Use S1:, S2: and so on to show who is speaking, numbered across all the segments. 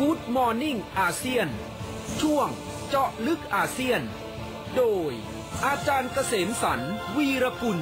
S1: Good Morning อาเซียน ช่วงเจาะลึกอาเซียน โดย อาจารย์เกษมสรรวีรกุล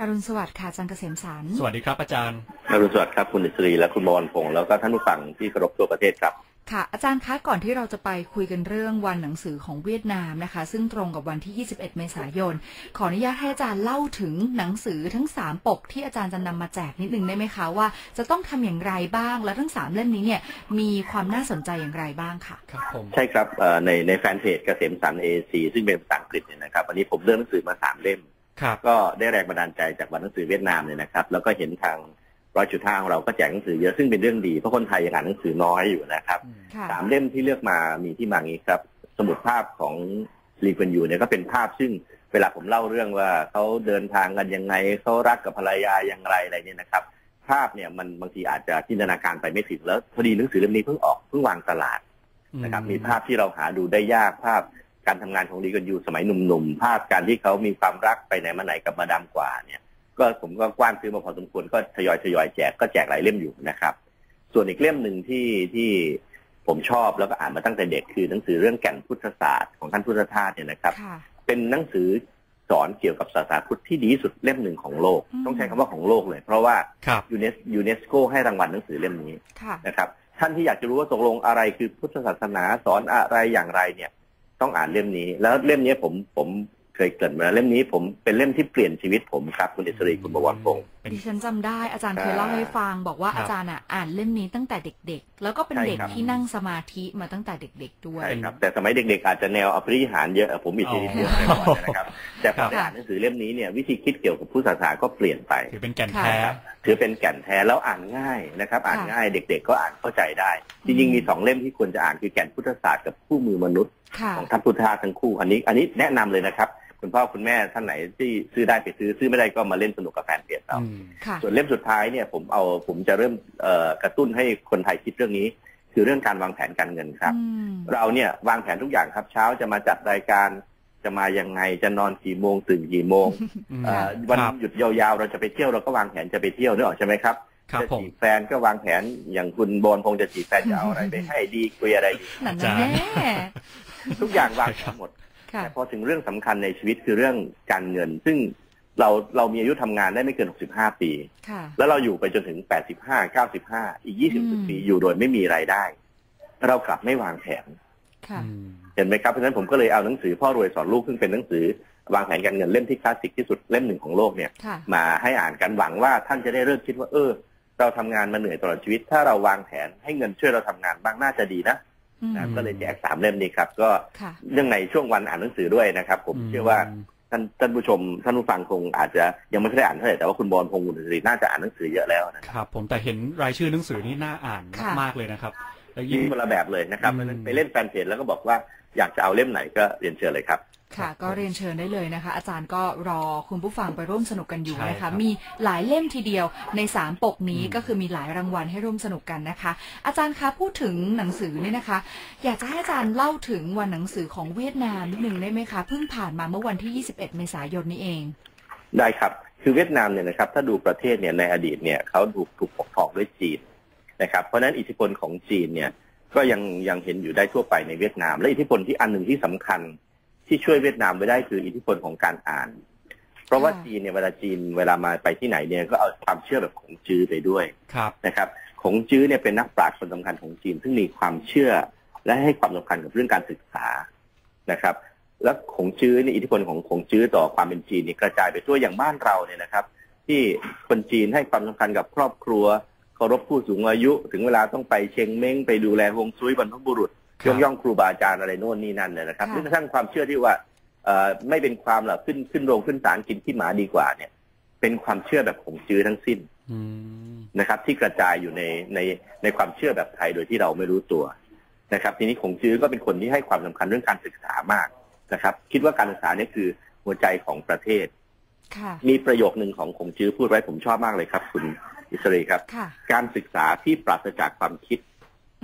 S2: อรุณสวัสดิ์ค่ะอาจารย์เกษมสาร
S3: สวัสดีครับอาจารย์
S4: อรุณสวัสดิ์ครับคุณอิสรีและคุณบวรพงศ์แล้วก็ท่านผู้ฟังที่เคารพทั่วประเทศครับ
S2: ค่ะ อาจารย์คะก่อนที่เราจะไปคุยกันเรื่องวันหนังสือของเวียดนามนะคะ ซึ่งตรงกับวันที่ 21 เมษายน ขออนุญาตให้อาจารย์เล่าถึงหนังสือทั้ง 3 ปกที่อาจารย์จะนำมาแจกนิดนึงได้ไหมคะว่าจะต้องทำอย่างไรบ้าง และทั้ง 3 เล่มนี้เนี่ยมีความน่าสนใจอย่างไรบ้างค่ะ
S3: ครับผม
S4: ใช่ครับเอ่อในในแฟนเพจเกษมสันเอซีซึ่งเป็นภาษาอังกฤษเนี่ยนะครับวันนี้ผมเลือกหนังสือมาสามเล่ม
S3: ครับ
S4: ก็ได้แรงบันดาลใจจากวันหนังสือเวียดนามเนี่ยนะครับ แล้วก็เห็นทาง ร้อยจุดห้าของเราก็แจกหนังสือเยอะซึ่งเป็นเรื่องดีเพราะคนไทยยังอ่านหนังสือน้อยอยู่นะครับ
S2: ค่ะ
S4: สามเล่มที่เลือกมามีที่มางี้ครับ สมุดภาพของลีกวนยูเนี่ยก็เป็นภาพซึ่งเวลาผมเล่าเรื่องว่าเขาเดินทางกันยังไงเขารักกับภรรยาอย่างไรอะไรเนี่ยนะครับ ภาพเนี่ยมันบางทีอาจจะจินตนาการไปไม่ถึงแล้วพอดีหนังสือเล่มนี้เพิ่งออกเพิ่งวางตลาดนะครับ มีภาพที่เราหาดูได้ยากภาพการทำงานของลีกันยูสมัยหนุ่มๆภาพการที่เขามีความรักไปไหนมาไหนกับมาดามกว่าเนี่ย ก็ผมก็กว้านซื้อมาพอสมควรก็ทยอยทยอยแจกก็แจกหลายเล่มอยู่นะครับ ส่วนอีกเล่มหนึ่งที่ที่ผมชอบแล้วก็อ่านมาตั้งแต่เด็กคือหนังสือเรื่องแก่นพุทธศาสตร์ของท่านพุทธทาสเนี่ยนะครับ
S2: ค่ะ
S4: เป็นหนังสือสอนเกี่ยวกับศาสนาพุทธที่ดีที่สุดเล่มหนึ่งของโลก
S2: อืม
S4: ต้องใช้คำว่าของโลกเลย เพราะว่า
S3: ครับ
S4: ยูเนสยูเนสโกให้รางวัลหนังสือเล่มนี้
S2: ค่ะ
S4: นะครับท่านที่อยากจะรู้ว่าตกลงอะไรคือพุทธศาสนาสอนอะไรอย่างไรเนี่ย ต้องอ่านเล่มนี้ แล้วเล่มนี้ผมผม เคยเกริดมาแล้วเล่มนี้ผมเป็นเล่มที่เปลี่ยนชีวิตผมครับ คุณอิสรีคุณบวรพงศ์
S3: เป็น
S2: ดิฉันจำได้อาจารย์
S4: ครับ
S2: เคยเล่าให้ฟัง บอกว่า
S3: ครับ
S2: อาจารย์อะอ่านเล่มนี้ตั้งแต่เด็ก ๆ แล้วก็เป็น
S4: ใช่
S2: เด็ก
S4: ครับ
S2: ที่นั่งสมาธิมาตั้งแต่เด็ก ๆ ด้วย
S4: ใช่ครับแต่สมัยเด็ก ๆ อาจจะแนวอภิริหารเยอะผมมีทีเดียวในก่อนนะครับแต่พอได้อ่านหนังสือเล่มนี้เนี่ยวิธีคิดเกี่ยวกับพุทธศาสนาก็เปลี่ยนไป
S3: ถือเป็นแก่น
S2: ค่ะ
S3: แท้
S4: ถือเป็นแก่นแท้แล้วอ่านง่ายนะครับ อ่าน
S2: ค่ะ
S4: ง่ายเด็ก ๆ ก็อ่านเข้าใจได้จริงๆมีสองเล่มที่ควรจะอ่านคือแก่นพุทธศาสตร์กับคู่มือมนุษย์
S2: ค่ะ
S4: ของท่านพุทธทาสทั้งคู่อันนี้ อันนี้แนะนำเลยนะครับ คุณพ่อคุณแม่ท่านไหนที่ซื้อได้ไปซื้อซื้อไม่ได้ก็มาเล่นสนุกกับแฟนเพจเรา
S3: อืม
S2: ค่ะ
S4: ส่วนเล่มสุดท้ายเนี่ยผมเอาผมจะเริ่มเอ่อกระตุ้นให้คนไทยคิดเรื่องนี้ คือเรื่องการวางแผนการเงินครับ
S2: อืม
S4: เราเนี่ยวางแผนทุกอย่างครับ เช้าจะมาจัดรายการจะมายังไงจะนอนกี่โมงตื่นกี่โมง
S3: อืม
S4: เอ่อวัน
S3: ครับ
S4: หยุดยาวๆ เราจะไปเที่ยวเราก็วางแผนจะไปเที่ยวนึกออกใช่ไหมครับ
S3: ครับ
S4: จะ
S3: ผม
S4: จีบแฟนก็วางแผนอย่างคุณโบนพงษ์จะจีบแฟนจะเอาอะไรไปให้ดีคุยอะไรดี
S2: นั่น
S3: อาจารย์
S2: แน่
S4: ทุกอย่างวางแผนหมด
S2: ค่ะ
S4: แต่พอถึงเรื่องสำคัญในชีวิตคือเรื่องการเงิน ซึ่งเราเรามีอายุทำงานได้ไม่เกิน 65 ปี
S2: ค่ะ
S4: แล้วเราอยู่ไปจนถึง 85 95 อีก
S2: อืม
S4: 20 ปีอยู่โดยไม่มีรายได้ เรากลับไม่วางแผน
S2: ค่ะ
S3: อืม
S4: เห็นไหมครับ เพราะฉะนั้นผมก็เลยเอาหนังสือพ่อรวยสอนลูกซึ่งเป็นหนังสือวางแผนการเงินเล่มที่คลาสสิกที่สุดเล่มหนึ่งของโลกเนี่ย
S2: ค่ะ
S4: มาให้อ่านกันหวังว่าท่านจะได้เริ่มคิดว่าเออ เราทำงานมาเหนื่อยตลอดชีวิต ถ้าเราวางแผนให้เงินช่วยเราทำงานบ้างน่าจะดีนะ
S2: อืม
S4: นะก็เลยแจกสามเล่มนี้ครับ ก็
S2: ค่ะ
S4: เนื่องในช่วงวันอ่านหนังสือด้วยนะครับ ผมเชื่อว่าท่านท่านผู้ชมท่านผู้ฟังคงอาจจะยังไม่ได้อ่านเท่าไหร่แต่ว่าคุณบอลพงศ์คุณศรีน่าจะอ่านหนังสือเยอะแล้วนะ
S3: ครับ ผมแต่เห็นรายชื่อหนังสือนี่น่าอ่าน
S2: ค่ะ
S3: มากๆเลยนะครับแล้ว
S4: ยิ่
S3: ยิ่
S4: ง
S3: ง
S4: คนละแบบเลยนะครับ
S3: อืม
S4: เพราะฉะนั้นไปเล่นแฟนเพจแล้วก็บอกว่าอยากจะเอาเล่มไหนก็เรียนเชิญเลยครับ
S2: ค่ะ ก็เรียนเชิญได้เลยนะคะ อาจารย์ก็รอคุณผู้ฟังไปร่วมสนุกกันอยู่
S3: ใช่
S2: นะ
S3: ครั
S2: คะ
S3: บ
S2: มีหลายเล่มทีเดียวในสามปกนี้
S3: อืม
S2: ก็คือมีหลายรางวัลให้ร่วมสนุกกันนะคะ อาจารย์คะพูดถึงหนังสือนี่นะคะ อยากจะให้อาจารย์เล่าถึงวันหนังสือของเวียดนามนิดหนึ่งได้ไหมคะเพิ่งผ่านมาเมื่อวันที่ 21 เมษายนนี้เอง
S4: ได้ครับ คือเวียดนามเนี่ยนะครับ ถ้าดูประเทศเนี่ยในอดีตเนี่ยเขาถูกถูกปกครองด้วยจีนนะครับ เพราะฉะนั้นอิทธิพลของจีนเนี่ยก็ยังยังเห็นอยู่ได้ทั่วไปในเวียดนาม และอิทธิพลที่อันหนึ่งที่สำคัญ ที่ช่วยเวียดนามไว้ได้คืออิทธิพลของการอ่าน เพราะว่า
S2: ค่ะ
S4: จีนเนี่ยเวลาจีนเวลามาไปที่ไหนเนี่ยก็เอาความเชื่อแบบของจื้อไปด้วย
S3: ครับ
S4: นะครับของจื้อเนี่ยเป็นนักปราชญ์คนสำคัญของจีน ซึ่งมีความเชื่อและให้ความสำคัญกับเรื่องการศึกษานะครับ แล้วของจื้อเนี่ยอิทธิพลของของจื้อต่อความเป็นจีนเนี่ยกระจายไปทั่วอย่างบ้านเราเนี่ยนะครับ ที่คนจีนให้ความสำคัญกับครอบครัวเคารพผู้สูงอายุ ถึงเวลาต้องไปเชงเม้งไปดูแลฮวงซุยบรรพบุรุษ
S3: ครั
S4: ย
S3: บ
S4: กย่องครูบาอาจารย์อะไรโน่นนี่นั่นเนี่ยนะครับ
S2: ค่ะ
S4: หรือกระทั่งความเชื่อที่ว่าเอ่อไม่เป็นความหรอกขึ้นขึ้นโรงขึ้นศาลกินขี้หมาดีกว่าเนี่ย เป็นความเชื่อแบบของจื้อทั้งสิ้น
S3: อืม
S4: นะครับ ที่กระจายอยู่ในในในความเชื่อแบบไทยโดยที่เราไม่รู้ตัวนะครับ ทีนี้คงจื้อก็เป็นคนที่ให้ความสำคัญเรื่องการศึกษามากนะครับ คิดว่าการศึกษาเนี่ยคือหัวใจของประเทศ
S2: ค่ะ
S4: มีประโยคนึงของคงจื้อพูดไว้ผมชอบมากเลยครับ คุณอิสรีครับ
S2: ค่ะ
S4: การศึกษาที่ปราศจากความคิด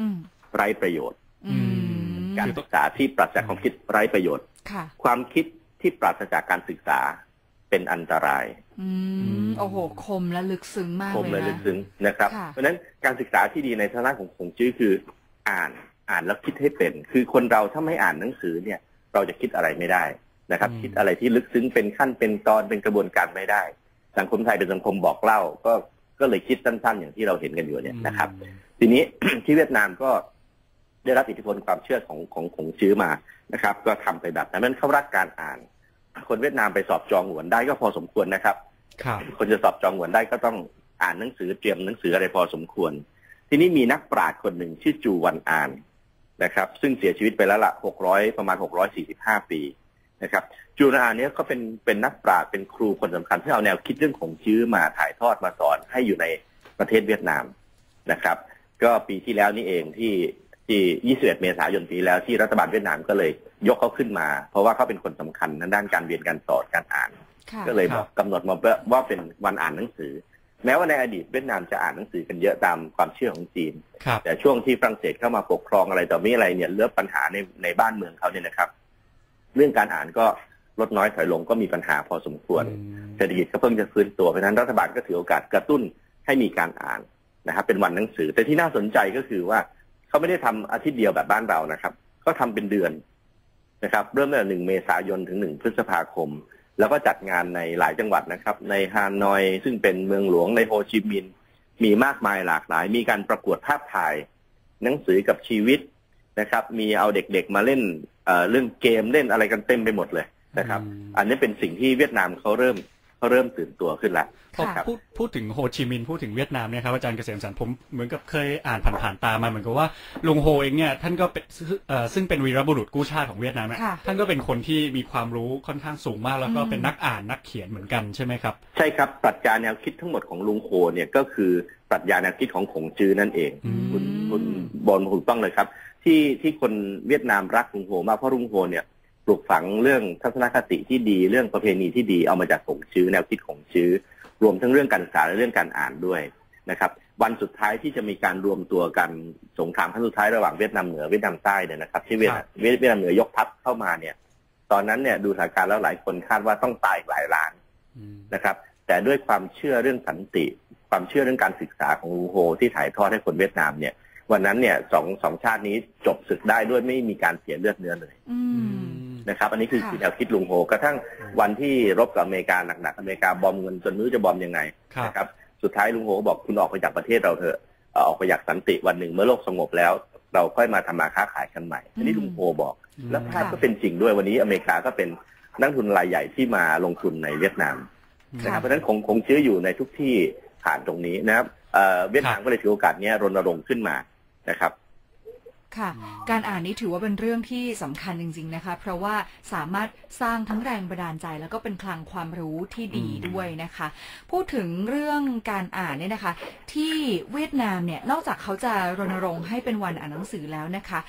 S2: อืม
S4: ไร้ประโยชน์
S2: อืม
S4: การศึกษาที่ปราศจากความคิดไร้ประโยชน์
S2: ค่ะ
S4: ความคิดที่ปราศจากการศึกษาเเป็นอันตราย
S2: อืมโอ้โห คมและลึกซึ้งมาก
S4: ผม
S2: เล
S4: เลยยลึ
S2: นะ
S4: กซึ้งนะครับ
S2: ค่ะ
S4: เพราะฉะนั้นการศึกษาที่ดีในทางด้านของของจื้อคืออ่านอ่านแล้วคิดให้เป็น คือคนเราถ้าไม่อ่านหนังสือเนี่ย เราจะคิดอะไรไม่ได้นะครับ
S3: อืม
S4: คิดอะไรที่ลึกซึ้งเป็นขั้นเป็นตอนเป็นกระบวนการไม่ได้ สังคมไทยเป็นสังคมบอกเล่า ก็ก็เลยคิดสั้น ๆ อย่างที่เราเห็นกันอยู่เนี่ยนะครับ ทีนี้ที่เวียดนามก็ ได้รับอิทธิพลความเชื่อของของของชื้อมานะครับ ก็ทำไปแบบนั้นมันเขารักการอ่าน คนเวียดนามไปสอบจองหวนได้ก็พอสมควรนะครับ
S3: ครับ
S4: คนจะสอบจองหวนได้ก็ต้องอ่านหนังสือเตรียมหนังสืออะไรพอสมควร ทีนี้มีนักปราชญ์คนหนึ่งชื่อจูวันอานนะครับ ซึ่งเสียชีวิตไปแล้วละ600ประมาณ645ปีนะครับ จูวันอานเนี้ยก็เป็นเป็นนักปราชญ์เป็นครูคนสำคัญที่เอาแนวคิดเรื่องของชื้อมาถ่ายทอดมาสอนให้อยู่ในประเทศเวียดนามนะครับ ก็ปีที่แล้วนี่เองที่ ที่ 21 เมษายนปีแล้วที่รัฐบาลเวียดนามก็เลยยกเขาขึ้นมา เพราะว่าเขาเป็นคนสำคัญทางด้านการเรียนการสอนการอ่าน
S2: ค่ะ
S4: ก็เลย
S3: ครับ
S4: บอกกำหนดมาว่าเป็นวันอ่านหนังสือ แม้ว่าในอดีตเวียดนามจะอ่านหนังสือกันเยอะตามความเชื่อของจีน
S3: ครับ
S4: แต่ช่วงที่ฝรั่งเศสเข้ามาปกครองอะไรต่อมีอะไรเนี่ยเรื่องปัญหาในในบ้านเมืองเขาเนี่ยนะครับ เรื่องการอ่านก็ลดน้อยถอยลงก็มีปัญหาพอสมควรเศรษฐกิจก็เพิ่งจะฟื้นตัวเพราะฉะนั้นรัฐบาลก็ถือโอกาสกระตุ้นให้มีการอ่านนะครับเป็นวันหนังสือ แต่ที่น่าสนใจก็คือว่า เขาไม่ได้ทำอาทิตย์เดียวแบบบ้านเรานะครับ ก็ทำเป็นเดือนนะครับ เริ่มตั้งแต่หนึ่งเมษายนถึงหนึ่งพฤษภาคม แล้วก็จัดงานในหลายจังหวัดนะครับ ในฮานอยซึ่งเป็นเมืองหลวงในโฮจิมินห์มีมากมายหลากหลาย มีการประกวดภาพถ่าย หนังสือกับชีวิตนะครับ มีเอาเด็กๆมาเล่นเอ่อเรื่องเกมเล่นอะไรกันเต็มไปหมดเลยนะครับ
S3: อืม
S4: อันนี้เป็นสิ่งที่เวียดนามเขาเริ่ม เขาเริ่มตื่นตัวขึ้นแล้ว
S3: พอ
S2: ค่ะ
S3: พูดพูดถึงโฮจิมินห์พูดถึงเวียดนามเนี่ยครับอาจารย์เกษมสันต์ผมเหมือนกับเคยอ่านผ่านๆตามาเหมือนกับว่าลุงโฮเองเนี่ยท่านก็เป็นเอ่อซึ่งเป็นวีรบุรุษกู้ชาติของเวียดนามเนี่ย
S2: ค่ะ
S3: ท่านก็เป็นคนที่มีความรู้ค่อนข้างสูงมาก แล้วก็
S2: อืม
S3: เป็นนักอ่านนักเขียนเหมือนกันใช่ไหมครับ
S4: ใช่ครับปรัชญาแนวคิดทั้งหมดของลุงโฮเนี่ยก็คือปรัชญาแนวคิดของขงจื้อนั่นเอง
S3: อืม
S4: คุณคุณบอลถูกต้องเลยครับ ที่ที่คนเวียดนามรักลุงโฮมากเพราะลุงโฮเนี่ย ปลูกฝังเรื่องทัศนคติที่ดีเรื่องประเพณีที่ดีเอามาจากขงจื้อแนวคิดของจื้อ รวมทั้งเรื่องการศึกษาและเรื่องการอ่านด้วยนะครับ วันสุดท้ายที่จะมีการรวมตัวกันสงครามครั้งสุดท้ายระหว่างเวียดนามเหนือเวียดนามใต้เนี่ยนะครับ ที่เวียด
S3: ครับ
S4: เวียดเวียดนามเหนือยกทัพเข้ามาเนี่ย ตอนนั้นเนี่ยดูสถานการณ์แล้วหลายคนคาดว่าต้องตายอีกหลายล้าน
S3: อืม
S4: นะครับ แต่ด้วยความเชื่อเรื่องสันติ ความเชื่อเรื่องการศึกษาของลูโฮ ที่ถ่ายทอดให้คนเวียดนามเนี่ย วันนั้นเนี่ยสองสองชาตินี้จบศึกได้ด้วยไม่มีการเสียเลือดเนื้อเลย
S2: อืม
S4: นะครับ อันนี้คือ
S2: ค่ะ
S4: แนวคิดลุงโฮกระทั่งวันที่รบกับอเมริกาหนักๆอเมริกาบอมเงินจนไม่รู้จะบอมยังไง
S3: ครับ
S4: นะครับสุดท้ายลุงโฮก็บอกคุณออกไปจากประเทศเราเถอะเอ่อออกไปจากสันติวันหนึ่งเมื่อโลกสงบแล้ว เราค่อยมาทำมาค้าขายกันใหม่ อันนี้
S2: อืม
S4: ลุงโฮบอก แล้วภาพ
S2: ค่ะ
S4: ก็เป็นจริงด้วยวันนี้อเมริกาก็เป็นนักทุนรายใหญ่ที่มาลงทุนในเวียดนามนะครับเพราะฉะนั้นคงคงเชื้ออยู่ในทุกที่ผ่านตรงนี้นะครับเอ่อเวียดนามก็เลยถือโอกาสเนี้ยรณรงค์ขึ้นมานะครับ
S2: ค่ะ การอ่านนี้ถือว่าเป็นเรื่องที่สำคัญจริง ๆนะคะ เพราะว่าสามารถสร้างทั้งแรงบันดาลใจ แล้วก็เป็นคลังความรู้ที่ดี
S3: อืม
S2: ด้วยนะคะ พูดถึงเรื่องการอ่านเนี่ยนะคะ ที่เวียดนามเนี่ยนอกจากเขาจะรณรงค์ให้เป็นวันอ่านหนังสือแล้วนะคะ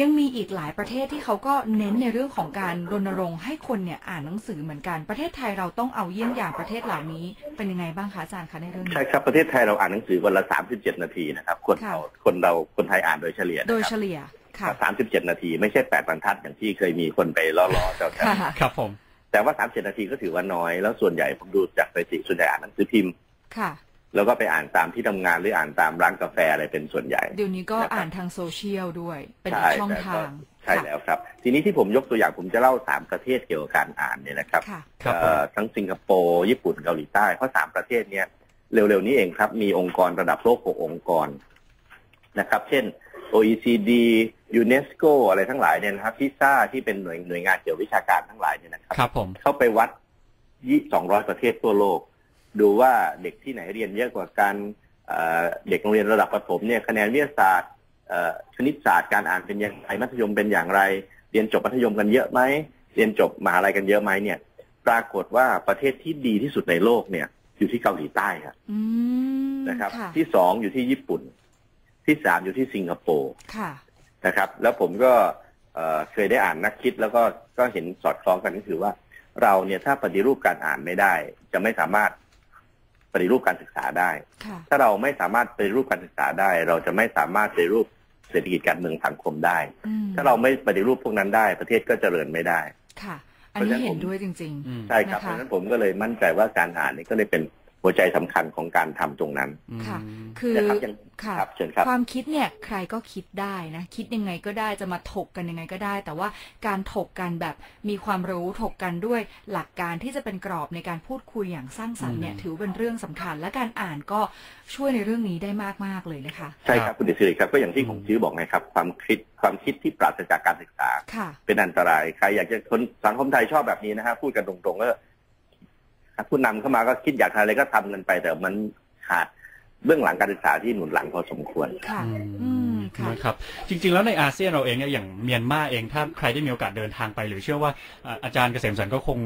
S2: ยังมีอีกหลายประเทศที่เขาก็เน้นในเรื่องของการรณรงค์ให้คนเนี่ยอ่านหนังสือเหมือนกันประเทศไทยเราต้องเอาเยี่ยงอย่างประเทศเหล่านี้เป็นยังไงบ้างคะอาจารย์คะในเรื่องนี้
S4: ใช่ครับประเทศไทยเราอ่านหนังสือวันละ37นาทีนะครับคน
S2: ค่ะ
S4: เราคนเราคนไทยอ่านโดยเฉลี่ย
S2: โดย
S4: นะ
S2: เฉ
S4: ครับ
S2: ลี่ยค่ะ
S4: 37นาทีไม่ใช่8บรรทัดอย่างที่เคยมีคนไปล้อๆแต่
S2: ค่ะ
S3: ครับผม
S4: แต่ว่า37นาทีก็ถือว่าน้อย แล้วส่วนใหญ่ผมดูจากสถิติส่วนใหญ่อ่านหนังสือพิมพ์
S2: ค่ะ
S4: แล้วก็ไปอ่านตามที่ทำงานหรืออ่านตามร้านกาแฟอะไรเป็นส่วนใหญ่
S2: เดี๋ยวนี้ก็
S4: นะครับ
S2: อ่านทางโซเชียลด้วย เป็นอี
S4: ใช่
S2: กช่อง
S4: แต่ก็
S2: ทาง
S4: ใช่แล้วครับ ทีนี้ที่ผมยกตัวอย่างผมจะเล่าสามประเทศเกี่ยวกับการอ่านเนี่ยนะครับ
S2: ค่ะ
S3: ครับผม
S4: เอ่อทั้งสิงคโปร์ญี่ปุ่นเกาหลีใต้เพราะสามประเทศเนี้ยเร็วๆนี้เองครับ มีองค์กรระดับโลกหกองค์กรนะครับ เช่น OECD UNESCO อะไรทั้งหลายเนี่ยนะครับพิซ่าที่เป็นหน่วยหน่วยงานเกี่ยววิชาการทั้งหลายเนี่ยนะครับ
S3: ครับผม
S4: เข้าไปวัดยี่สองร้อยประเทศทั่วโลก ดูว่าเด็กที่ไหนเรียนเยอะกว่ากันเอ่อเด็กโรงเรียนระดับประถมเนี่ยคะแนนวิทยาศาสตร์เอ่อคณิตศาสตร์การอ่านเป็นอย่างไรมัธยมเป็นอย่างไร เรียนจบมัธยมกันเยอะไหมเรียนจบมหาลัยกันเยอะไหมเนี่ย ปรากฏว่าประเทศที่ดีที่สุดในโลกเนี่ย อยู่ที่เกาหลีใต้ครับ
S2: อืม
S4: นะครับ
S2: ค่ะ
S4: ที่สองอยู่ที่ญี่ปุ่น ที่สามอยู่ที่สิงคโปร์
S2: ค่ะ
S4: นะครับ แล้วผมก็เอ่อเคยได้อ่านนักคิดแล้วก็ก็เห็นสอดคล้องกันก็คือว่า เราเนี่ยถ้าปฏิรูปการอ่านไม่ได้ จะไม่สามารถปฏิรูปการศึกษาได้
S2: ค่ะ
S4: ถ้าเราไม่สามารถปฏิรูปการศึกษาได้ เราจะไม่สามารถปฏิรูปเศรษฐกิจการเมืองสังคมได้
S2: อืม
S4: ถ้าเราไม่ปฏิรูปพวกนั้นได้ ประเทศก็เจริญไม่ได้
S2: ค่ะ อันนี้
S4: เพราะฉะนั้น
S2: เห็น
S4: ผม
S2: ด้วยจริง
S3: อืม
S4: ใช่ครับ
S2: นะคะ
S4: เพราะฉะนั้นผมก็เลยมั่นใจว่าการอ่านนี่ก็เลยเป็น หัวใจสำคัญของการทำตรงนั้น
S2: ค่ะ
S3: อืม
S2: ๆคือ
S4: นะครับยัง
S2: ค่ะ
S4: ครับเชิญครับ
S2: ความคิดเนี่ยใครก็คิดได้นะ คิดยังไงก็ได้จะมาถกกันยังไงก็ได้ แต่ว่าการถกกันแบบมีความรู้ถกกันด้วยหลักการที่จะเป็นกรอบในการพูดคุยอย่างสร้างสรรค์เนี่ย
S3: อืม
S2: ถือเป็นเรื่องสำคัญ และการอ่านก็ช่วยในเรื่องนี้ได้มากๆเลยนะคะ
S4: ใช่ครับคุณดิสิริครับก็อย่างที่
S3: อืม
S4: ผมชื่อบอกนะครับ ความคิดความคิดที่ปราศจากการศึกษา
S2: ค่ะ
S4: เป็นอันตรายใครอยากจะคนสังคมไทยชอบแบบนี้นะฮะพูดกันตรงๆก็ ผู้นำเข้ามาก็คิดอยากทำอะไรก็ทำกันไป แต่มันขาดเบื้องหลังการศึกษาที่หนุนหลังพอสมควร
S2: ค่ะ
S3: อื
S2: อื
S3: ม
S2: มค่ะ
S3: นะครับจริงๆแล้วในอาเซียนเราเองเนี่ยอย่างเมียนมาเองถ้าใครได้มีโอกาสเดินทางไปหรือเชื่อว่าอ่าอาจารย์เกษมสันก็คง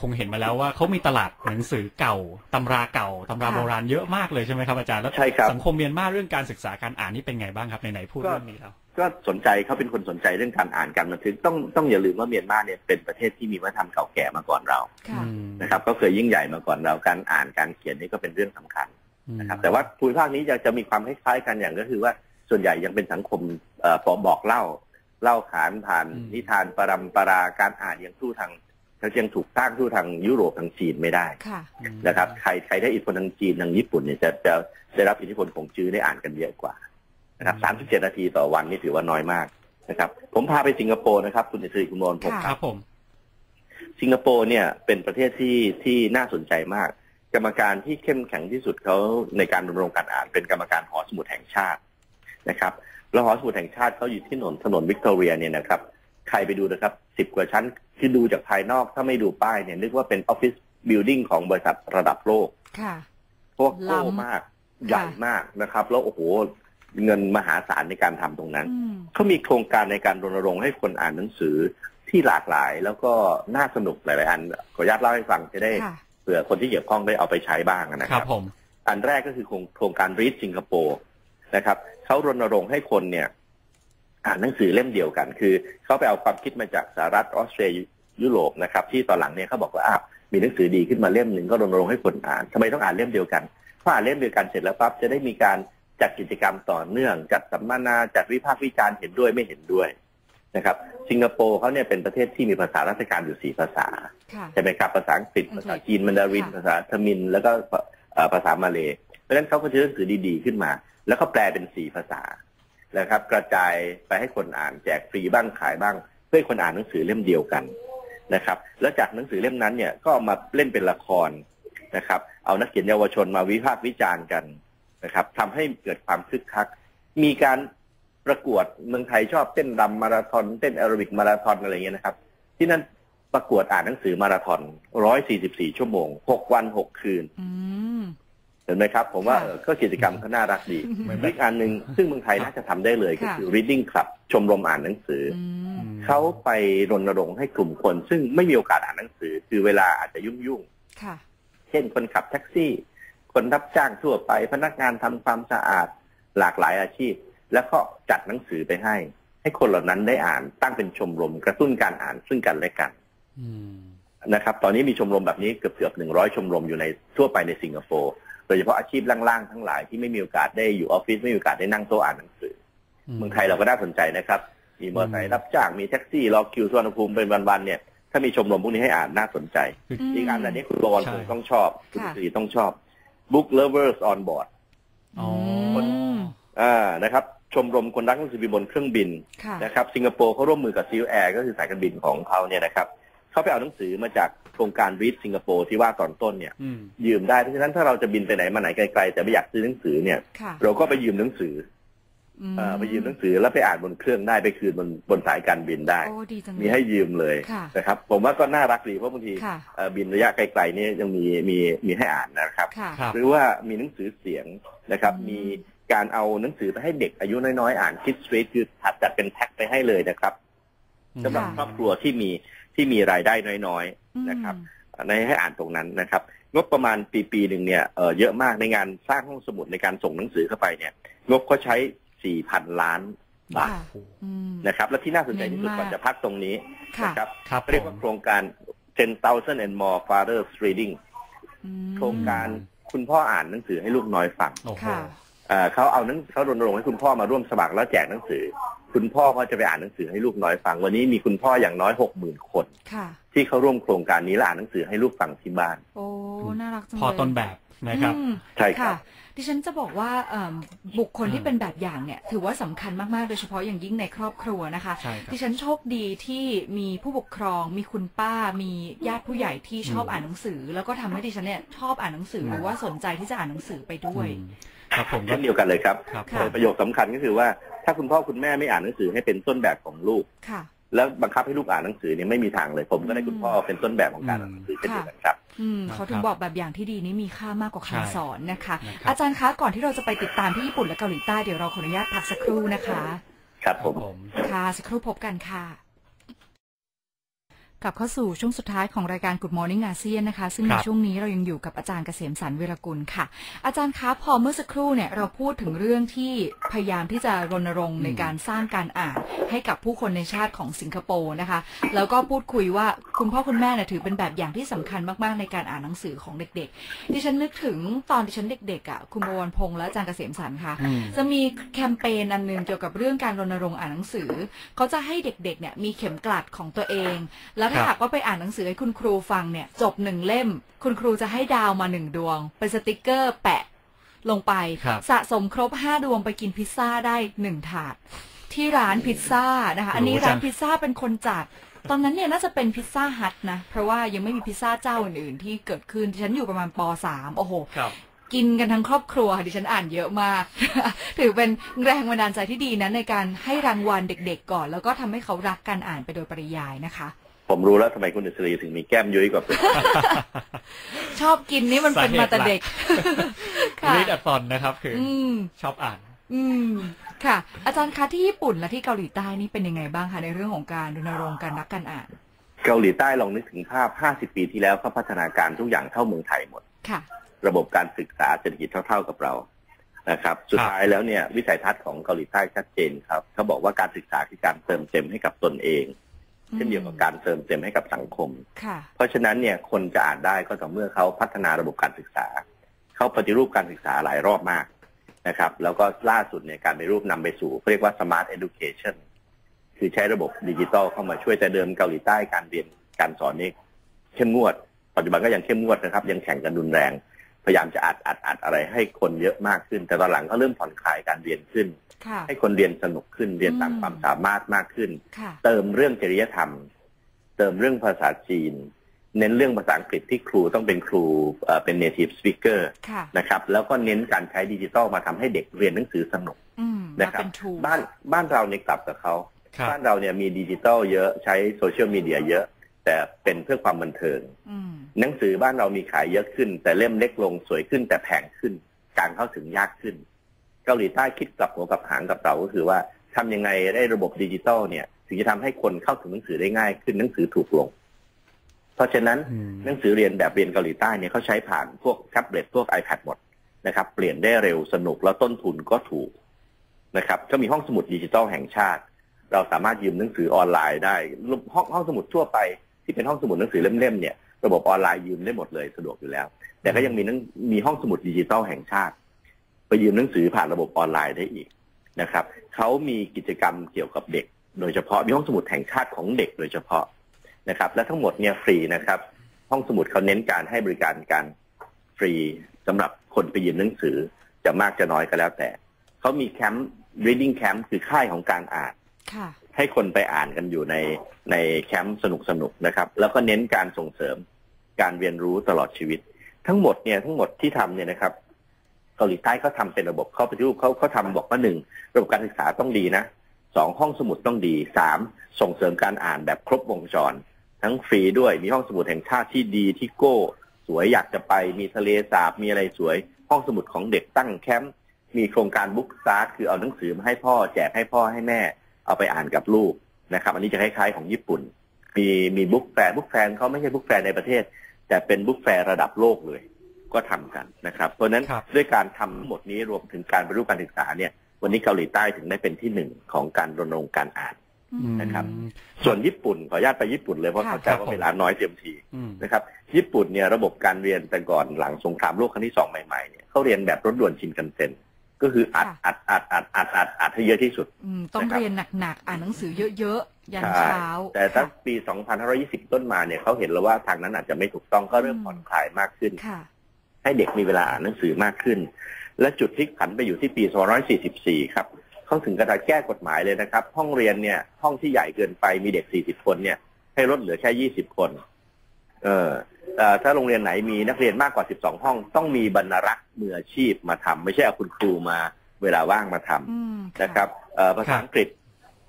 S3: คงเห็นมาแล้วว่าเขามีตลาดหนังสือเก่าตำราเก่าตำรา
S2: ค่ะ
S3: โบราณเยอะมากเลยใช่ไหมครับอาจารย์แล้ว
S4: ใช่ครับ
S3: สังคมเมียนมาเรื่องการศึกษาการอ่านนี่เป็นไงบ้างครับไหนๆพูด
S4: ก็
S3: เรื่องนี้แล้ว
S4: ก็สนใจเขาเป็นคนสนใจเรื่องการอ่านการบันทึกต้องต้องอย่าลืมว่าเมียนมาเนี่ยเป็นประเทศที่มีวัฒนธรรมเก่าแก่มาก่อนเรา
S2: ค่ะ
S3: อืม
S4: นะครับ ก็เคยยิ่งใหญ่มาก่อนเราการอ่านการเขียนนี่ก็เป็นเรื่องสำคัญนะครับ แต่ว่าภูมิภาคนี้จะจะมีความคล้ายๆกันอย่างก็คือว่าส่วนใหญ่ยังเป็นสังคมเอ่อปอบอกเล่า เล่าขานผ่าน
S3: อืม
S4: นิทานปรำปราการอ่านยังสู้ทางยังถูกสร้างสู้ทางยุโรปทางจีนไม่ได้
S2: ค่ะ
S4: นะครับใครใครได้อิทธิพลทางจีนทางญี่ปุ่นเนี่ยจะจะได้รับอิทธิพลของจื้อได้อ่านกันเยอะกว่า นะครับสามสิบเจ็ดนาทีต่อวันนี่ถือว่าน้อยมากนะครับ ผมพาไปสิงคโปร์นะครับ คุณอิสรีคุณโมนผม
S2: ค่ะ
S3: ครับผม
S4: สิงคโปร์เนี่ยเป็นประเทศที่ที่น่าสนใจมาก กรรมการที่เข้มแข็งที่สุดเขาในการดำรงการอ่านเป็นกรรมการหอสมุดแห่งชาตินะครับ แล้วหอสมุดแห่งชาติเขาอยู่ที่ถนนถนนวิกตอเรียเนี่ยนะครับ ใครไปดูนะครับสิบกว่าชั้นคือดูจากภายนอกถ้าไม่ดูป้ายเนี่ยนึกว่าเป็นออฟฟิศบิลดิ่งของบริษัทระดับโลก
S2: ค่ะ
S4: เพราะว่าโก้
S2: ล้ำ
S4: มากใหญ่มากนะครับ แล้วโอ้โห เงินมหาศาลในการทำตรงนั้น
S2: อืม
S4: เขามีโครงการในการรณรงค์ให้คนอ่านหนังสือที่หลากหลายแล้วก็น่าสนุกหลาย ๆ อันขออนุญาตเล่าให้ฟังจะได้
S2: ค่ะ
S4: เผื่อคนที่เกี่ยวข้องได้เอาไปใช้บ้างนะ
S3: ค
S4: ค
S3: รั
S4: รั
S3: บบผม
S4: อันแรกก็คือโครงโครงการ Read สิงคโปร์นะครับเขารณรงค์ให้คนเนี่ยอ่านหนังสือเล่มเดียวกัน คือเขาไปเอาความคิดมาจากสหรัฐออสเตรเลียยุโรปนะครับที่ตอนหลังเนี่ยเขาบอกว่าอ้าวมีหนังสือดีขึ้นมาเล่มหนึ่งก็รณรงค์ให้คนอ่านทำไมต้องอ่านเล่มเดียวกันเพราะอ่านเล่มเดียวกันเสร็จแล้วปั๊บจะได้มีการ จัดกิจกรรมต่อเนื่อง จัดสัมมนาจัดวิพากษ์วิจารณ์เห็นด้วยไม่เห็นด้วยนะครับสิงคโปร์เขาเนี่ยเป็นประเทศที่มีภาษาราชการอยู่สี่ภาษา
S2: ค่ะ
S4: ใช่ไหมครับภาษาอังกฤษ
S2: อังกฤษ
S4: ภาษาจีนมันดาริน
S2: ค่ะ
S4: ภาษาทมิน แล้วก็เอ่อภาษามาเลยเพราะฉะนั้นเขาก็จะหนังสือดีๆขึ้นมา แล้วก็แปลเป็นสี่ภาษานะครับ กระจายไปให้คนอ่านแจกฟรีบ้างขายบ้าง เพื่อให้คนอ่านหนังสือเล่มเดียวกันนะครับ แล้วจากหนังสือเล่มนั้นเนี่ยก็เอามาเล่นเป็นละครนะครับ เอานักเขียนเยาวชนมาวิพากษ์วิจารณ์กัน นะครับทำให้เกิดความคึกคัก มีการประกวดเมืองไทยชอบเต้นรำมาราธอนเต้นแอโรบิกมาราธอนอะไรอย่างเงี้ยนะครับ ที่นั่นประกวดอ่านหนังสือมาราธอน144ชั่วโมง6วัน6คืน
S2: อืม
S4: เห็นไหมครับ ผมว่า
S2: ค่ะ
S4: เออก็กิจกรรมเขาน่ารักดี
S3: เหมือน
S4: อีกอันหนึ่งซึ่งเมืองไทยน่าจะทำได้เลยก็
S2: ค่ะ
S4: คือ reading club ชมรมอ่านหนังสืออ
S2: อืม
S4: เขาไปรณรงค์ให้กลุ่มคน ซึ่งไม่มีโอกาสอ่านหนังสือ คือเวลาอาจจะยุ่ง
S2: ค่ะ
S4: ๆเช่นคนขับแท็กซี่ คนรับจ้างทั่วไป พนักงานทำความสะอาดหลากหลายอาชีพ แล้วก็จัดหนังสือไปให้ ให้คนเหล่านั้นได้อ่านตั้งเป็นชมรมกระตุ้นการอ่านซึ่งกันและกัน
S3: อืม
S4: นะครับ ตอนนี้มีชมรมแบบนี้เกือบเกือบหนึ่งร้อยชมรมอยู่ในทั่วไปในสิงคโปร์โดยเฉพาะอาชีพล่างๆทั้งหลายที่ไม่มีโอกาสได้อยู่ออฟฟิศไม่มีโอกาสได้นั่งโต๊ะอ่านหนังสือ เมืองไทยเราก็น่าสนใจนะครับ มีมอเตอร์ไซค์รับจ้างมีแท็กซี่รอคิวสุวรรณภูมิเป็นวันๆเนี่ยถ้ามีชมรมพวกนี้ให้อ่านน่าสนใจ
S3: คือ
S2: ม
S4: อีกอันอันนี้คุณบอล
S3: ใช่
S4: คงต้องชอบคุณ
S2: ค่ะ
S4: สีต้องชอบ Book Lovers on Board
S3: อ๋อ
S2: ม
S4: อ่านะครับ ชมรมคนรักหนังสือพิมพ์บนเครื่องบิน
S2: ค่ะ
S4: นะครับสิงคโปร์เขาร่วมมือกับซีลแอร์ก็คือสายการบินของเขาเนี่ยนะครับเขาไปเอาหนังสือมาจากโครงการ Read สิงคโปร์ที่ว่าตอนต้นเนี่ย
S3: อืม
S4: ยืมได้เพราะฉะนั้นถ้าเราจะบินไปไหนมาไหนไกลๆแต่ไม่อยากซื้อหนังสือเนี่ย
S2: ค่ะ
S4: เราก็ไปยืมหนังสือ
S2: อืม
S4: เอ่อ ไปยืมหนังสือแล้วไปอ่านบนเครื่องได้ไปคืนบนบนสายการบินได้
S2: โอ้ดีจังเลย
S4: มีให้ยืมเลย
S2: ค่ะ
S4: นะครับ ผมว่าก็น่ารักดีเพราะบางที
S2: ค่ะ
S4: เอ่อบินระยะไกลๆนี่ยังมีมีมีให้อ่านนะครับ
S2: ค่ะ
S3: ครับ
S4: หรือว่ามีหนังสือเสียงนะครับ
S2: อืม
S4: มีการเอาหนังสือไปให้เด็กอายุน้อยๆ อ่านคิดสตรีทคือถัดจัดเป็นแพ็คไปให้เลยนะครับสำหรับครอบครัวที่มีที่มีรายได้น้อยนะครับ
S2: อืม
S4: ๆในให้อ่านตรงนั้นนะครับงบประมาณปีปีหนึ่งเนี่ยเอ่อเยอะมากในงานสร้างห้องสมุดในการส่งหนังสือเข้าไปเนี่ย งบเขาใช้ สี่พันล้านบาท
S2: ค่ะอืม
S4: นะครับ และที่น่าสนใจที่สุด
S2: เน้นมาก
S4: ก่อนจะพักตรงนี้
S2: ค่ะ
S4: นะครับ
S3: ครับ
S4: เรียกว่าโครงการ 10,000 and more fathers reading
S2: อืม
S4: โครงการคุณพ่ออ่านหนังสือให้ลูกน้อยฟัง
S3: โอ้โห
S2: ค่ะ
S4: เอ่อเขาเอาหนังเขารณรงค์ให้คุณพ่อมาร่วมสมัครแล้วแจกหนังสือ คุณพ่อก็จะไปอ่านหนังสือให้ลูกน้อยฟัง วันนี้มีคุณพ่ออย่างน้อยหกหมื่นคน
S2: ค่ะ
S4: ที่เขาร่วมโครงการนี้และอ่านหนังสือให้ลูกฟังที่บ้าน
S2: โอ้น่ารักจังเลย
S3: พอต้นแบบนะครับ
S2: อืม
S4: ใช่ครับ
S2: ค่ะ ดิฉันจะบอกว่าเอิ่มบุคคลที่เป็นแบบอย่างเนี่ยถือว่าสำคัญมากๆ โดยเฉพาะอย่างยิ่งในครอบครัวนะคะ
S3: ใช่ครับ
S2: ดิฉันโชคดีที่มีผู้ปกครอง มีคุณป้า มีญาติผู้ใหญ่ที่ชอบ
S3: อืม
S2: อ่านหนังสือ แล้วก็ทำให้ดิฉันเนี่ยชอบอ่านหนังสือ
S3: อืม
S2: หรือว่าสนใจที่จะอ่านหนังสือไปด้วย
S3: อืมครับผมก็
S4: เช่นเดียวกันเลยครับ
S3: ครับ
S2: ค่ะ
S3: ผม
S4: ประโยคสำคัญก็คือว่าถ้าคุณพ่อคุณแม่ไม่อ่านหนังสือให้เป็นต้นแบบของลูก
S2: ค่ะ
S4: แล้วบังคับให้ลูกอ่านหนังสือเนี่ยไม่มีทางเลย ผมก็ได้คุณพ่อเป็นต้นแบบของการอ่านหนังสือเช่นเดียวกันครับ
S2: อืม
S3: นะครับ
S2: เขาถึงบอกแบบอย่างที่ดีนี้มีค่ามากกว่า
S3: ใช่
S2: คำสอนนะคะ
S3: นะครับ
S2: อาจารย์คะก่อนที่เราจะไปติดตามที่ญี่ปุ่นและเกาหลีใต้เดี๋ยวเราขออนุญาตพักสักครู่นะคะ
S4: ครับผม
S3: ผม
S2: ค่ะสักครู่พบกันค่ะ กลับเข้าสู่ช่วงสุดท้ายของรายการ Good Morning อาเซียนนะคะ ซึ่ง
S3: ค
S2: ใน
S3: รับ
S2: ช่วงนี้เรายังอยู่กับอาจารย์เกษมสันต์เวรกุลค่ะ อาจารย์คะพอเมื่อสักครู่เนี่ยเราพูดถึงเรื่องที่พยายามที่จะรณรงค์ในการสร้างการอ่านให้กับผู้คนในชาติของสิงคโปร์นะคะ แล้วก็พูดคุยว่าคุณพ่อคุณแม่เนี่ยถือเป็นแบบอย่างที่สำคัญมากๆในการอ่านหนังสือของเด็กๆ ดิฉันนึกถึงตอนดิฉันเด็กๆอะคุณบวรพงษ์และอาจารย์เกษมสันต์ค่ะ
S3: อืม
S2: จะมีแคมเปญอันหนึงเกี่ยวกับเรื่องการรณรงค์อ่านหนังสือเขาจะให้เด็กๆเนี่ยมีเข็มกลัดของตัวเองแล้วถ้า
S3: ครับ
S2: หากว่าไปอ่านหนังสือให้คุณครูฟังเนี่ย จบหนึ่งเล่ม คุณครูจะให้ดาวมาหนึ่งดวง เป็นสติกเกอร์แปะลงไป
S3: ครับ
S2: สะสมครบห้าดวงไปกินพิซซ่าได้หนึ่งถาด ที่ร้านพิซซ่านะคะ อันนี้
S3: รู้จัง
S2: ร้านพิซซ่าเป็นคนจัดตอนนั้นเนี่ยน่าจะเป็นพิซซ่าฮัทนะ เพราะว่ายังไม่มีพิซซ่าเจ้าอื่นๆ ที่เกิดขึ้นดิฉันอยู่ประมาณปสามโอ้โห
S3: ครับ
S2: กินกันทั้งครอบครัวค่ะดิฉันอ่านเยอะมาก ถือเป็นแรงบันดาลใจที่ดีนะในการให้รางวัลเด็กๆก่อน แล้วก็ทำให้เขารักการอ่านไปโดยปริยายนะคะ
S4: ผมรู้แล้วทำไมคุณอิสรีถึงมีแก้มยุ้ยกว่าผม
S2: ชอบกินนี่มันเป็นมาแต่เด็กค่ะ
S3: รีดอัตอนนะครับคืออ
S2: อืม
S3: ชอบอ่าน
S2: อืมค่ะ อาจารย์คะที่ญี่ปุ่นและที่เกาหลีใต้นี่เป็นยังไงบ้างคะในเรื่องของการรณรงค์การรักการอ่าน
S4: เกาหลีใต้ลองนึกถึงภาพ 50 ปีที่แล้วเขาพัฒนาการทุกอย่างเท่าเมืองไทยหมด
S2: ค่ะ
S4: ระบบการศึกษาเศรษฐกิจเท่า ๆกับเรานะครับ สุดท้ายแล้วเนี่ยวิสัยทัศน์ของเกาหลีใต้ชัดเจนครับเขาบอกว่าการศึกษาคือการเติมเต็มให้กับตนเอง เช่นเดียวกับการเติมเต็มให้กับสังคม
S2: ค่ะ
S4: เพราะฉะนั้นเนี่ยคนจะอ่านได้ก็ต่อเมื่อเขาพัฒนาระบบการศึกษาเขาปฏิรูปการศึกษาหลายรอบมากนะครับ แล้วก็ล่าสุดเนี่ยการปฏิรูปนำไปสู่เรียกว่า smart education คือใช้ระบบดิจิตอลเข้ามาช่วยแต่เดิมเกาหลีใต้การเรียนการสอนนี่เข้มงวด ปัจจุบันก็ยังเข้มงวดนะครับ ยังแข่งกันรุนแรง พยายามจะอัดอัดอัดอะไรให้คนเยอะมากขึ้น แต่ตอนหลังก็เริ่มผ่อนคลายการเรียนขึ้น
S2: ค่ะ
S4: ให้คนเรียนสนุกขึ้นเรียนตาม
S2: อืม
S4: ความสามารถมากขึ้น
S2: ค่ะ
S4: เติมเรื่องจริยธรรม เติมเรื่องภาษาจีน เน้นเรื่องภาษาอังกฤษที่ครูต้องเป็นครูเอ่อเป็น native speaker
S2: ค่ะ
S4: นะครับ แล้วก็เน้นการใช้ดิจิทัลมาทำให้เด็กเรียนหนังสือสนุก
S2: อืม
S4: นะ
S2: มา
S4: ครับ
S2: เป็นทู
S4: บ้านบ้านเราเนี่ยกลับกับเขา
S3: ครับ
S4: บ้านเราเนี่ยมีดิจิทัลเยอะใช้โซเชียลมีเดียเยอะ แต่เป็นเพื่อความบันเทิง
S2: อืม
S4: หนังสือบ้านเรามีขายเยอะขึ้น แต่เล่มเล็กลงสวยขึ้น แต่แพงขึ้น การเข้าถึงยากขึ้น เกาหลีใต้คิดกลับหัวกลับหางกับเราก็คือว่าทำยังไงได้ระบบดิจิทัลเนี่ย ถึงจะทำให้คนเข้าถึงหนังสือได้ง่ายขึ้นหนังสือถูกลง เพราะฉะนั้น
S3: อืม
S4: หนังสือเรียนแบบเรียนเกาหลีใต้เนี่ยเขาใช้ผ่านพวกแท็บเล็ตพวก iPad หมดนะครับ เปลี่ยนได้เร็วสนุกแล้วต้นทุนก็ถูกนะครับ ก็มีห้องสมุดดิจิทัลแห่งชาติ เราสามารถยืมหนังสือออนไลน์ได้ห้องห้องสมุดทั่วไป ที่เป็นห้องสมุดหนังสือเล่มๆเนี่ยระบบออนไลน์ยืมได้หมดเลยสะดวกอยู่แล้ว แต่ก็ยังมีนังมีห้องสมุดดิจิทัลแห่งชาติ ไปยืมหนังสือผ่านระบบออนไลน์ได้อีกนะครับเขามีกิจกรรมเกี่ยวกับเด็ก โดยเฉพาะมีห้องสมุดแห่งชาติของเด็กโดยเฉพาะนะครับ และทั้งหมดเนี่ยฟรีนะครับ ห้องสมุดเขาเน้นการให้บริการการฟรีสำหรับคนไปยืมหนังสือจะมากจะน้อยก็แล้วแต่เขามีแคมป์ reading camp คือค่ายของการอ่าน
S2: ค่ะ
S4: ให้คนไปอ่านกันอยู่ในในแคมป์สนุกสนุกนะครับ แล้วก็เน้นการส่งเสริมการเรียนรู้ตลอดชีวิต ทั้งหมดเนี่ยทั้งหมดที่ทำเนี่ยนะครับเกาหลีใต้เขาทำเป็นระบบเขาปฏิรูปเขาเขาทำบอกว่าหนึ่งระบบการศึกษาต้องดีนะสองห้องสมุดต้องดีสามส่งเสริมการอ่านแบบครบวงจร ทั้งฟรีด้วยมีห้องสมุดแห่งชาติที่ดีที่โก้ สวยอยากจะไปมีทะเลสาบมีอะไรสวย ห้องสมุดของเด็กตั้งแคมป์มีโครงการบุ๊กสตาร์คือเอาหนังสือมาให้พ่อแจกให้พ่อให้แม่ เอาไปอ่านกับลูกนะครับ อันนี้จะคล้ายๆของญี่ปุ่น มีมีบุ๊กแฟร์บุ๊กแฟร์เขาไม่ใช่บุ๊กแฟร์ในประเทศ แต่เป็นบุ๊กแฟร์ระดับโลกเลย ก็ทำกันนะครับ เพราะฉะนั้น
S3: ครับ
S4: ด้วยการทำทั้งหมดนี้รวมถึงการปฏิรูปการศึกษาเนี่ย วันนี้เกาหลีใต้ถึงได้เป็นที่หนึ่งของการรณรงค์การอ่าน
S2: อืม
S4: นะครับ ส่วนญี่ปุ่นขออนุญาตไปญี่ปุ่นเลยเพราะ
S2: ค่ะ
S4: เข้าใจว่าเวลาน้อยเต็มที
S3: อืม
S4: นะครับ ญี่ปุ่นเนี่ยระบบการเรียนแต่ก่อนหลังสงครามโลกครั้งที่สองใหม่ๆเนี่ยเขาเรียนแบบรถด่วนชินกันเซ็น ก็คืออัด
S2: ค่ะ
S4: อัดอัดอัดอัดอัดอัดให้เยอะที่สุด
S2: อืมต้อง
S4: นะครับ
S2: เรียนหนักๆ อ่านหนังสือเยอะๆ ยัน
S4: ใช่
S2: เช้า
S4: แต่ถ้า
S2: ค่ะ
S4: ปี 2520 ต้นมาเนี่ยเขาเห็นแล้วว่าทางนั้นอาจจะไม่ถูกต้องก็เริ่ม
S2: อืม
S4: ผ่อนคลายมากขึ้น
S2: ค่ะ
S4: ให้เด็กมีเวลาอ่านหนังสือมากขึ้น และจุดพลิกผันไปอยู่ที่ปี 2544 ครับเขาถึงกระดาแก้กฎหมายเลยนะครับ ห้องเรียนเนี่ยห้องที่ใหญ่เกินไปมีเด็ก 40 คนเนี่ยให้ลดเหลือแค่ 20 คน เออเอ่อถ้าโรงเรียนไหนมีนักเรียนมากกว่า 12 ห้อง ต้องมีบรรณารักษ์มืออาชีพมาทำไม่ใช่เอาคุณครูมาเวลาว่างมาทำ
S2: อืม
S4: นะครับเอ่อภาษาอังกฤษ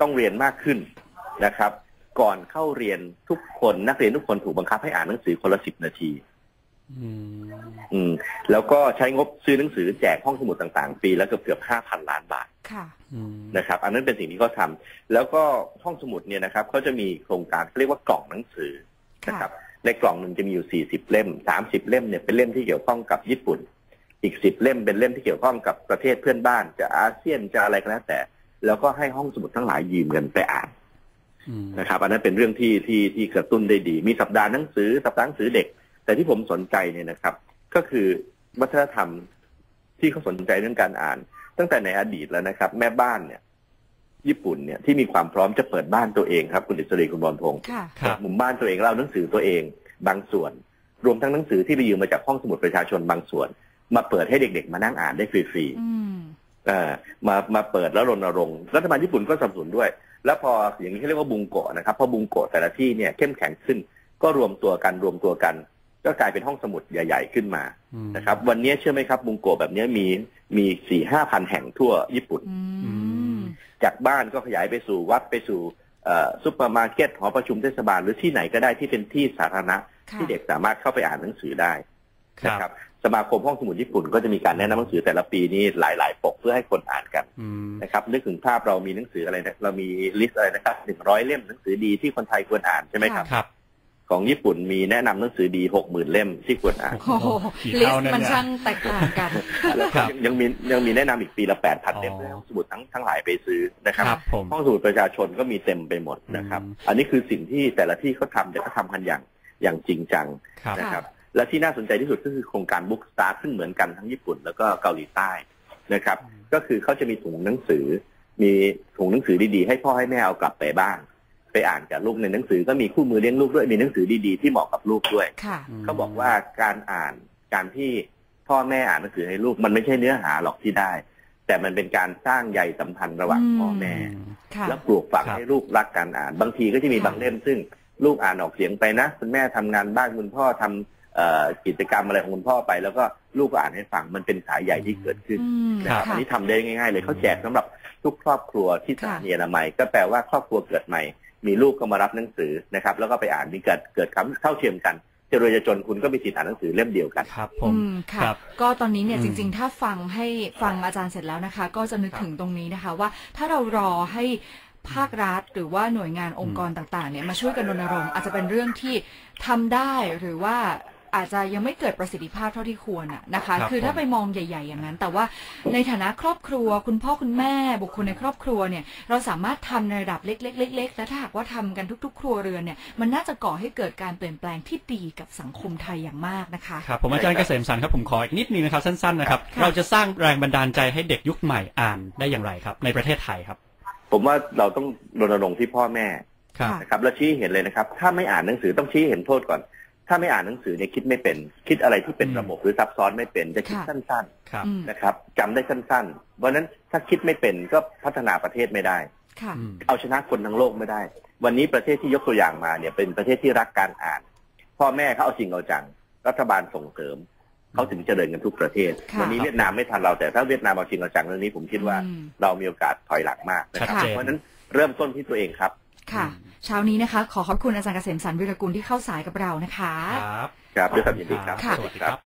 S4: ต้องเรียนมากขึ้นนะครับ ก่อนเข้าเรียนทุกคนนักเรียนทุกคนถูกบังคับให้อ่านหนังสือคนละสิบนาที
S3: อืม
S4: อืมแล้วก็ใช้งบซื้อหนังสือแจกห้องสมุดต่างๆ ปีละเกือบเกือบห้าพันล้านบาท
S2: ค่ะ
S3: อืม
S4: นะครับ อันนั้นเป็นสิ่งที่เขาทำแล้วก็ห้องสมุดเนี่ยนะครับเขาจะมีโครงการเรียกว่ากล่องหนังสือนะ
S2: ค่ะ
S4: ครับ ในกล่องหนึ่งจะมีอยู่ 40 เล่ม 30 เล่มเนี่ยเป็นเล่มที่เกี่ยวข้องกับญี่ปุ่น อีก 10 เล่มเป็นเล่มที่เกี่ยวข้องกับประเทศเพื่อนบ้าน จะอาเซียนจะอะไรก็แล้วแต่ แล้วก็ให้ห้องสมุดทั้งหลายยืมกันไปอ่าน
S3: อืม
S4: นะครับ อันนั้นเป็นเรื่องที่ที่ที่กระตุ้นได้ดี มีสัปดาห์หนังสือสัปดาห์หนังสือเด็ก แต่ที่ผมสนใจเนี่ยนะครับ ก็คือวัฒนธรรมที่เขาสนใจเรื่องการอ่าน ตั้งแต่ในอดีตแล้วนะครับ แม่บ้านเนี่ย ญี่ปุ่นเนี่ยที่มีความพร้อมจะเปิดบ้านตัวเองครับคุณอิสรีคุณบอลพงศ์
S2: ค่ะ
S3: ครับ
S4: มุมบ้านตัวเองเล่าหนังสือตัวเองบางส่วน รวมทั้งหนังสือที่ไปยืมมาจากห้องสมุดประชาชนบางส่วน มาเปิดให้เด็กๆ มานั่งอ่านได้ฟรี
S2: อืม
S4: ๆเอ่อมามาเปิดแล้วรณรงค์รัฐบาลญี่ปุ่นก็สนับสนุนด้วย แล้วพออย่างนี้เขาเรียกว่าบุงโกะนะครับพอบุงโกะแต่ละที่เนี่ยเข้มแข็งขึ้น ก็รวมตัวกันรวมตัวกัน ก็กลายเป็นห้องสมุดใหญ่ ๆ ขึ้นมา
S3: อืม
S4: นะครับ วันนี้เชื่อไหมครับบุงโกะแบบนี้มีมีสี่ห้าพันแห่งทั่วญี่ปุ่น
S2: อืม
S4: จากบ้านก็ขยายไปสู่วัดไปสู่เอ่อซุปเปอร์มาร์เก็ตหอประชุมเทศบาลหรือที่ไหนก็ได้ที่เป็นที่สาธารณะ
S2: ค่ะ
S4: ที่เด็กสามารถเข้าไปอ่านหนังสือได้
S3: ค
S4: นะ
S3: รับ
S4: ครับสมาคมห้องสมุดญี่ปุ่นก็จะมีการแนะนำหนังสือแต่ละปีนี้หลาย ๆ ปกเพื่อให้คนอ่านกัน
S3: อืม
S4: นะครับนึกถึงภาพเรามีหนังสืออะไรนะเรามีลิสต์อะไรนะครับหนึ่งร้อยเล่มหนังสือดีที่คนไทยควรอ่านใช่ไหมครับ
S3: ครับ
S4: ของญี่ปุ่นมีแนะนำหนังสือดีหกหมื่นเล่มที่ควรอ่าน
S2: โอ้โห
S3: กี่
S2: ลิส
S3: เท่า
S2: ต์
S3: นั่น
S2: มัน
S3: เนี่ย
S2: ช่างแตกต่างกัน
S4: แล้ว
S3: ค
S4: ก็
S3: รับ
S4: ยังมียังมีแนะนำอีกปีละแปดพัน
S3: อ๋อ
S4: เล่มให้ห้องสมุดทั้งทั้งหลายไปซื้อนะครับ
S3: ครับผม
S4: ห้องสมุดประชาชนก็มีเต็มไปหมดนะครับ
S3: อืม
S4: อันนี้คือสิ่งที่แต่ละที่เขาทำแต่เขาทำกันอย่างอย่างจริงจัง
S3: ครับ
S4: นะครับ และที่น่าสนใจที่สุดก็คือโครงการบุ๊กสตาร์ซึ่งเหมือนกันทั้งญี่ปุ่นแล้วก็เกาหลีใต้นะครับ ก็คือเขาจะมีถุงหนังสือ มีถุงหนังสือดีๆ ให้พ่อให้แม่เอากลับไปบ้าน ไปอ่านกับลูกในหนังสือก็มีคู่มือเลี้ยงลูกด้วยมีหนังสือดีๆที่เหมาะกับลูกด้วย
S2: ค่ะ
S4: เขาบอกว่าการอ่านการที่พ่อแม่อ่านหนังสือให้ลูกมันไม่ใช่เนื้อหาหรอกที่ได้ แต่มันเป็นการสร้างใยสัมพันธ์ระหว่าง
S2: อืม
S4: พ่อแม่
S3: อืม
S2: ค่ะ
S4: แล้วปลูกฝัง
S3: ครับ
S4: ให้ลูกรักการอ่าน บางทีก็จะมี
S2: ค่ะ
S4: บางเล่มซึ่งลูกอ่านออกเสียงไปนะคุณแม่ทำงานบ้านคุณพ่อทำเอ่อกิจกรรมอะไรของคุณพ่อไป แล้วก็ลูกก็อ่านให้ฟังมันเป็นสายใหญ่ที่เกิดขึ้น
S2: อืม
S4: นะครับอัน
S2: ค่ะ
S4: นี้ทำได้ง่าย ๆ เลยเขาแจกสำหรับทุกครอบครัวที่ส
S2: ค่ะ
S4: ถานีอนามัยก็แปลว่าครอบครัวเกิดใหม่ มีลูกก็มารับหนังสือนะครับ แล้วก็ไปอ่านมีเกิดเกิดคำเท่าเทียมกันจะรวยจะจนคุณก็มีสิทธิ์อ่านหนังสือเล่มเดียวกัน
S3: ครับผม
S2: อืมค่ะ
S3: ครับ
S2: ก็ตอนนี้เนี่ย
S3: อืม
S2: จริง ๆ ถ้าฟังให้ฟังอาจารย์เสร็จแล้วนะคะ ก็จะนึก
S3: ครับ
S2: ถึงตรงนี้นะคะว่าถ้าเรารอให้ภาครัฐหรือว่าหน่วยงานองค์กรต่างๆเนี่ยมาช่วยกันรณรงค์อาจจะเป็นเรื่องที่ทำได้หรือว่า อาจจะยังไม่เกิดประสิทธิภาพเท่าที่ควรอะนะคะ
S3: ครับ
S2: คือถ้า
S3: ผม
S2: ไปมองใหญ่ ๆ อย่างนั้น แต่ว่าในฐานะครอบครัว คุณพ่อคุณแม่บุคคลในครอบครัวเนี่ย เราสามารถทำในระดับเล็กๆเล็กๆและถ้าหากว่าทำกันทุก ๆ ครัวเรือนเนี่ยมันน่าจะก่อให้เกิดการเปลี่ยนแปลงที่ดีกับสังคมไทยอย่างมากนะคะ
S3: ครับผมอาจารย์เกษมสันต์ครับผมขออีกนิดนึงนะครับสั้นๆนะครับ
S2: ค่ะ
S3: เราจะสร้างแรงบันดาลใจให้เด็กยุคใหม่อ่านได้อย่างไรครับ ในประเทศไทยครับ
S4: ผมว่าเราต้องรณรงค์ที่พ่อแม่
S3: ครับ
S2: ค่ะ
S4: นะครับ แล้วชี้ให้เห็นเลยนะครับ ถ้าไม่อ่านหนังสือต้องชี้ให้เห็นโทษก่อน ถ้าไม่อ่านหนังสือเนี่ยคิดไม่เป็น คิดอะไรที่เป็น
S3: อืม
S4: ระบบหรือซับซ้อนไม่เป็นจะคิด
S2: ค่ะ
S4: สั้น
S3: ครับ
S2: อืม
S4: ๆนะครับจำได้สั้นๆ เพราะฉะนั้นถ้าคิดไม่เป็นก็พัฒนาประเทศไม่ได้
S2: ค่ะ
S3: อืม
S4: เอาชนะคนทั้งโลกไม่ได้ วันนี้ประเทศที่ยกตัวอย่างมาเนี่ยเป็นประเทศที่รักการอ่าน พ่อแม่เขาเอาจริงเอาจัง รัฐบาลส่งเสริมเขาถึงเจริญกันทุกประเทศ
S2: ค่ะ
S4: วันี้เวียดนามไม่ทันเราแต่ถ้าเวียดนามเอาจริงเอาจังเรื่องนี้ผมคิดว่า
S2: อืม
S4: เรามีโอกาสถอยหลังมากนะครับ
S3: ชัดเจน
S4: เพราะฉะนั้นเริ่มต้นที่ตัวเองครับ
S2: ค่ะ เช้านี้นะคะ ขอขอบคุณอาจารย์เกษมสันต์วิรกุลที่เข้าสายกับเรานะคะ
S3: ครับ
S4: ครับด้วยความยินดีครับ
S2: ค่ะ
S3: สวัสดีครับ